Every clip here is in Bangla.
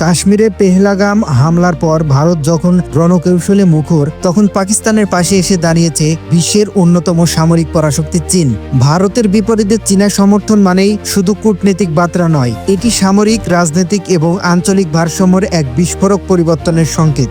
কাশ্মীরে পেহলাগাম হামলার পর ভারত যখন রণকৌশলে মুখর, তখন পাকিস্তানের পাশে এসে দাঁড়িয়েছে বিশ্বের অন্যতম সামরিক পরাশক্তি চীন। ভারতের বিপরীতে চীনা সমর্থন মানেই শুধু কূটনৈতিক বার্তা নয়, এটি সামরিক, রাজনৈতিক এবং আঞ্চলিক ভারসাম্যের এক বিস্ফোরক পরিবর্তনের সংকেত।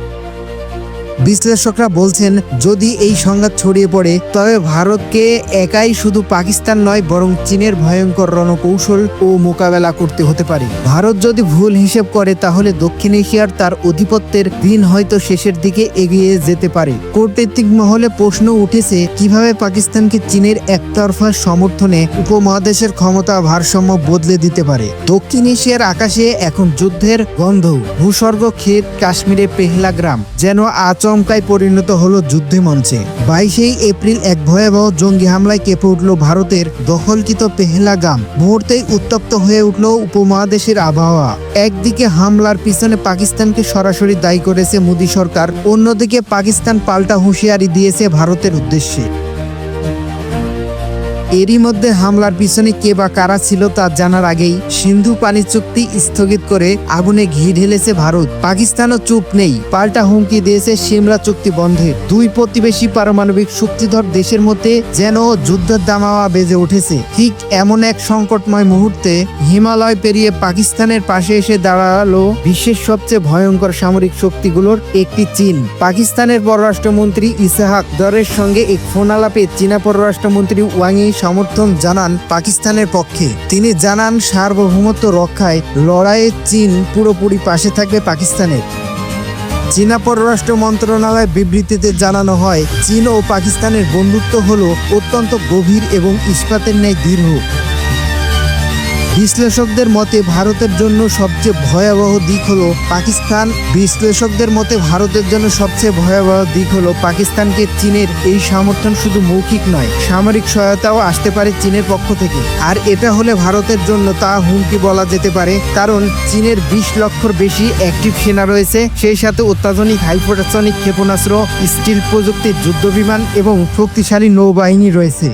বিশ্লেষকরা বলছেন, যদি এই সংঘাত ছড়িয়ে পড়ে, তবে ভারতকে একাই শুধু পাকিস্তান নয়, বরং চীনের ভয়ঙ্কর রণকৌশল ও মোকাবেলা করতে হতে পারে। ভারত যদি ভুল হিসেব করে, তাহলে দক্ষিণ এশিয়ার তার আধিপত্যের দিন হয়তো শেষের দিকে এগিয়ে যেতে পারে। কূটনৈতিক মহলে প্রশ্ন উঠেছে, কীভাবে পাকিস্তানকে চীনের একতরফা সমর্থনে উপমহাদেশের ক্ষমতা ভারসাম্য বদলে দিতে পারে? দক্ষিণ এশিয়ার আকাশে এখন যুদ্ধের গন্ধ, ভূস্বর্গ ক্ষেত কাশ্মীরে পেহলা গ্রাম, যেন আচমকায় পরিণত হলো যুদ্ধে মঞ্চে বাইশেই এপ্রিল এক ভয়াবহ জঙ্গি হামলায় কেঁপে উঠল ভারতের দখলকৃত পেহলাগাম। মুহূর্তেই উত্তপ্ত হয়ে উঠল উপমহাদেশের আবহাওয়া। একদিকে হামলার পিছনে পাকিস্তানকে সরাসরি দায়ী করেছে মোদী সরকার, অন্যদিকে পাকিস্তান পাল্টা হুঁশিয়ারি দিয়েছে ভারতের উদ্দেশ্যে। এরই মধ্যে হামলার পিছনে কে বা কারা ছিল তা জানার আগেই সিন্ধু পানি চুক্তি স্থগিত করে আগুনে ঘি ঢেলেছে ভারত। পাকিস্তানও চুপ নেই। পাল্টা হুমকি দিয়েছে সিমলা চুক্তি বন্ধে। দুই প্রতিবেশী পারমাণবিক শক্তিধর দেশের মধ্যে যেন যুদ্ধের দামাওয়া বেজে উঠেছে। ঠিক এমন এক সংকটময় মুহূর্তে হিমালয় পেরিয়ে পাকিস্তানের পাশে এসে দাঁড়াল বিশ্বের সবচেয়ে ভয়ঙ্কর সামরিক শক্তিগুলোর একটি চীন। পাকিস্তানের পররাষ্ট্রমন্ত্রী ইসাহাক দরের সঙ্গে এক ফোন আলাপে চীনা পররাষ্ট্রমন্ত্রী ওয়াংই সমর্থন জানান পাকিস্তানের পক্ষে। তিনি জানান, সার্বভৌমত্ব রক্ষায় লড়াইয়ে চীন পুরোপুরি পাশে থাকবে পাকিস্তানের। চীনা পররাষ্ট্র মন্ত্রণালয়ের বিবৃতিতে জানানো হয়, চীন ও পাকিস্তানের বন্ধুত্ব হল অত্যন্ত গভীর এবং ইস্পাতের ন্যায় দৃঢ় বিশ্লেষকদের মতে ভারতের জন্য সবচেয়ে ভয়াবহ দিক হলো পাকিস্তান। বিশ্লেষকদের মতে ভারতের জন্য সবচেয়ে ভয়াবহ দিক হলো পাকিস্তানকে চীনের এই সমর্থন শুধু মৌখিক নয়, সামরিক সহায়তাও আসতে পারে চীনের পক্ষ থেকে। আর এটা হলে ভারতের জন্য তা হুমকি বলা যেতে পারে, কারণ চীনের বিশ লক্ষর বেশি অ্যাক্টিভ সেনা রয়েছে, সেই সাথে অত্যাধুনিক হাইপারসনিক ক্ষেপণাস্ত্র, স্টিল প্রযুক্তির যুদ্ধ বিমান এবং শক্তিশালী নৌবাহিনী রয়েছে।